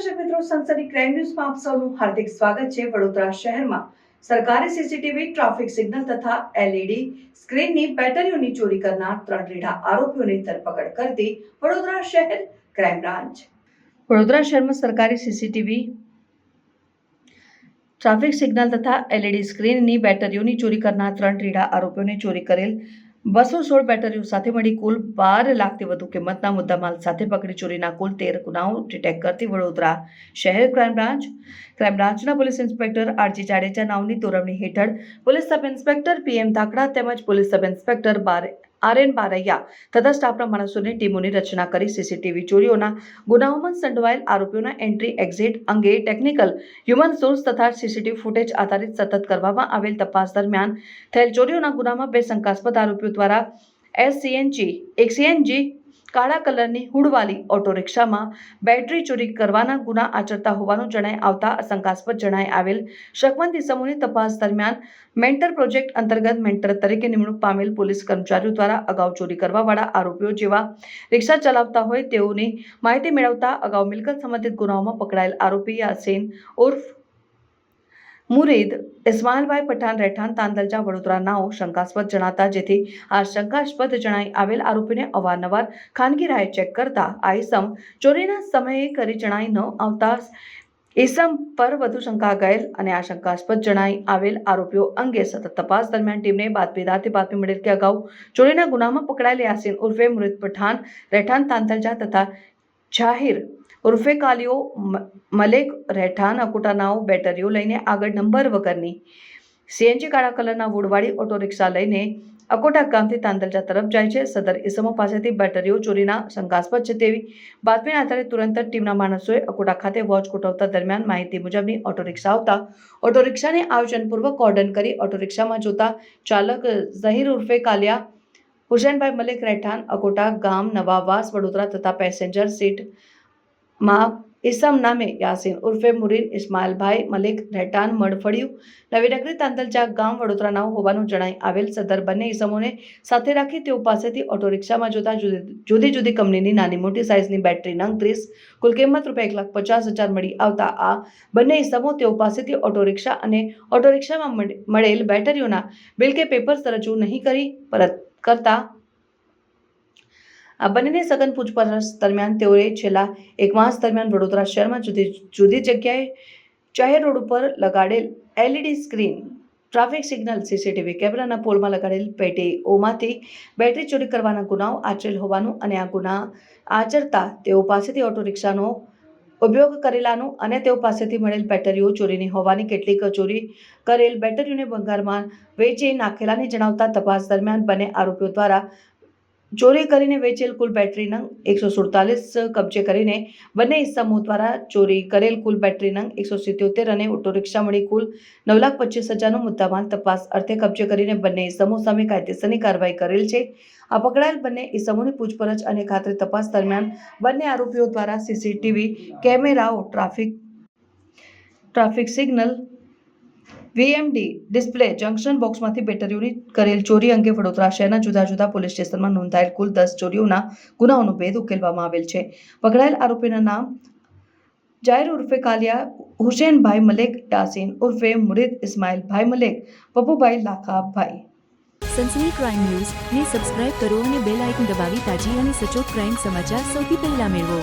દર્શક મિત્રો સંસદી ક્રાઇમ ન્યૂઝમાં આપ સૌનું હાર્દિક સ્વાગત છે વડોદરા શહેરમાં. સરકારે સીસીટીવી ટ્રાફિક સિગ્નલ તથા એલઈડી સ્ક્રીનની બેટરીઓની ચોરી કરનાર ત્રણ રેઢા આરોપીઓની ધરપકડ કરતી વડોદરા શહેર ક્રાઇમ બ્રાન્ચ વડોદરા શહેરમાં સરકારી સીસીટીવી ટ્રાફિક સિગ્નલ તથા એલઈડી સ્ક્રીનની બેટરીઓની ચોરી કરનાર ત્રણ રીઢા આરોપીઓને ચોરી કરેલ બસો સોળ બેટરીઓ સાથે મળી કુલ બાર લાખથી વધુ કિંમતના મુદ્દામાલ સાથે પકડી ચોરીના કુલ તેર ગુનાઓ ડિટેક્ટ કરતી વડોદરા શહેર ક્રાઇમ બ્રાન્ચ. ક્રાઇમ બ્રાન્ચના પોલીસ ઇન્સ્પેક્ટર આરજી જાડેજા નામની તોરવણી હેઠળ police sub inspector PM Dhakda તેમજ પોલીસ સબ ઇન્સ્પેક્ટર બાર આર એન બારૈયા તથા સ્ટાફના માણસોની ટીમોની રચના કરી સીસીટીવી ચોરીઓના ગુનાઓમાં સંડોવાયેલ આરોપીઓના એન્ટ્રી, એક્ઝિટ અંગે ટેકનિકલ હ્યુમન સોર્સ તથા સીસીટીવી ફૂટેજ આધારિત સતત કરવામાં આવેલ તપાસ દરમિયાન થયેલ ચોરીઓના ગુનામાં બે શંકાસ્પદ આરોપીઓ દ્વારા એસ સીએનજી એક સીએનજી કાળા કલરની હુડવાલી ઓટો રિક્ષામાં બેટરી ચોરી કરવાના ગુના આચરતા હોવાનું જણાય આવતા શંકાસ્પદ જણાય આવેલ શકમંદ ઇસમોની તપાસ દરમિયાન મેન્ટર પ્રોજેક્ટ અંતર્ગત મેન્ટર તરીકે નિમણૂક પામેલ પોલીસ કર્મચારીઓ દ્વારા અગાઉ ચોરી કરવાવાળા આરોપીઓ જેવા રિક્ષા ચલાવતા હોય તેઓની માહિતી મેળવતા અગાઉ મિલકત સંબંધિત ગુનાઓમાં પકડાયેલ આરોપી યાસીન ઉર્ફ મુરીદ ઇસ્માઇલભાઈ પઠાણ રહેઠાણ તાંદલજા વડોદરા નાઓ શંકાસ્પદ જણાતા જેથી આ શંકાસ્પદ જણાઈ આવેલ આરોપીને અવારનવાર ખાનગી રાહે ચેક કરતા આઈસમ ચોરીના સમયે કરી જણાઈ ન આવતા ઇસમ પર વધુ શંકા ગયેલ અને આ શંકાસ્પદ જણાઈ આવેલ આરોપીઓ અંગે સતત તપાસ દરમિયાન ટીમને બાતમીદારથી બાતમી મળેલ કે અગાઉ ચોરીના ગુનામાં પકડાયેલ યાસીન ઉર્ફે મૃત પઠાણ રહેઠાણ તાંતલજા તથા જાહિર ઉર્ફે કાલિયો મલેક રહેઠાણ અકુટાનાઓ બેટરીઓ લઈને આગળ નંબર વગરની સીએનજી કાળા કલરના વુડવાળી ઓટો રિક્ષા લઈને અકોટા ગામથી તાંદલજા તરફ જાય છે. સદર ઇસમો પાસેથી બેટરીઓ ચોરીના શંકાસ્પદ છે તેવી બાતમીના આધારે તુરંત જ ટીમના માણસોએ અકોટા ખાતે વોચ ગોઠવતા દરમિયાન માહિતી મુજબની ઓટો રિક્ષા આવતા ઓટો રિક્ષાને આયોજનપૂર્વક કોર્ડન કરી ઓટો રિક્ષામાં જોતા ચાલક ઝહીર ઉર્ફે કાલિયા હુસેનભાઈ મલિક રહેઠાણ અકોટા ગામ નવાવાસ વડોદરા તથા પેસેન્જર સીટમાં ઇસમ નામે યાસીન ઉર્ફે મુરીન ઇસ્માઇલભાઈ મલિક રહેટાન મડફળિયું નવીનગરી તાંતલજા ગામ વડોદરાના હોવાનું જણાઈ આવેલ સદર બંને ઇસમોને સાથે રાખી તેઓ પાસેથી ઓટો રિક્ષામાં જોતા જુદી જુદી કંપનીની નાની મોટી સાઇઝની બેટરી નંગ ત્રીસ, કુલ કિંમત રૂપિયા એક લાખ પચાસ હજાર મળી આવતા આ બંને ઇસમો તેઓ પાસેથી ઓટો રિક્ષા અને ઓટો રિક્ષામાં મળે- મળેલ બેટરીઓના બિલ કે પેપર્સ રજૂ નહીં કરી પરત કરતા આ બંનેને સઘન પૂછપરછ દરમિયાન તેઓએ છેલ્લા એક માસ દરમિયાન વડોદરા શહેરમાં જુદી જુદી જગ્યાએ જાહેર રોડ ઉપર લગાડેલ LED screen, traffic signal, CCTV કેમેરાના પોલમાં લગાડેલ પેટીઓમાંથી બેટરી ચોરી કરવાના ગુનાઓ આચરેલ હોવાનું અને આ ગુના આચરતા તેઓ પાસેથી ઓટો રિક્ષાનો ઉપયોગ કરેલાનું અને તેઓ પાસેથી મળેલ બેટરીઓ ચોરીની હોવાની કેટલીક ચોરી કરેલ બેટરીઓને ભંગારમાં વેચી નાખેલાની જણાવતા તપાસ દરમિયાન બંને આરોપીઓ દ્વારા ચોરી કરીને વેચેલ કુલ બેટરી નંગ એકસો સુડતાલીસ કબજે કરીને બંને ઇસમો દ્વારા ચોરી કરેલ કુલ બેટરી નંગ એકસો સિત્યોતેર અને ઓટો રિક્ષા મળી કુલ નવ લાખ પચીસ હજારનો મુદ્દામાલ તપાસ અર્થે કબજે કરીને બંને ઇસમો સામે કાયદેસરની કાર્યવાહી કરેલ છે. આ પકડાયેલ બંને ઇસમોની પૂછપરછ અને ખાતરી તપાસ દરમિયાન બંને આરોપીઓ દ્વારા CCTV કેમેરાઓ, traffic traffic signal VMD display junction બોક્સમાંથી બેટરીઓની કરેલ ચોરી અંગે વડોદરા શહેરના જુદા જુદા પોલીસ સ્ટેશનમાં નોંધાયેલ કુલ દસ ચોરીઓના ગુનાઓનો ભેદ ઉકેલવામાં આવેલ છે. પકડાયેલ આરોપીના નામ જાહેર ઉર્ફે કાલિયા, હુસેનભાઈ મલેક યાસીન ઉર્ફે મુરીદ ઇસ્માઇલભાઈ મલેક પપુભાઈ લાખાભાઈ. સનસની ક્રાઇમ ન્યૂઝ ને સબસ્ક્રાઇબ કરો અને બેલ આઇકન દબાવી તાજી અને સચોટ ક્રાઇમ સમાચાર સૌથી પહેલા મેળવો.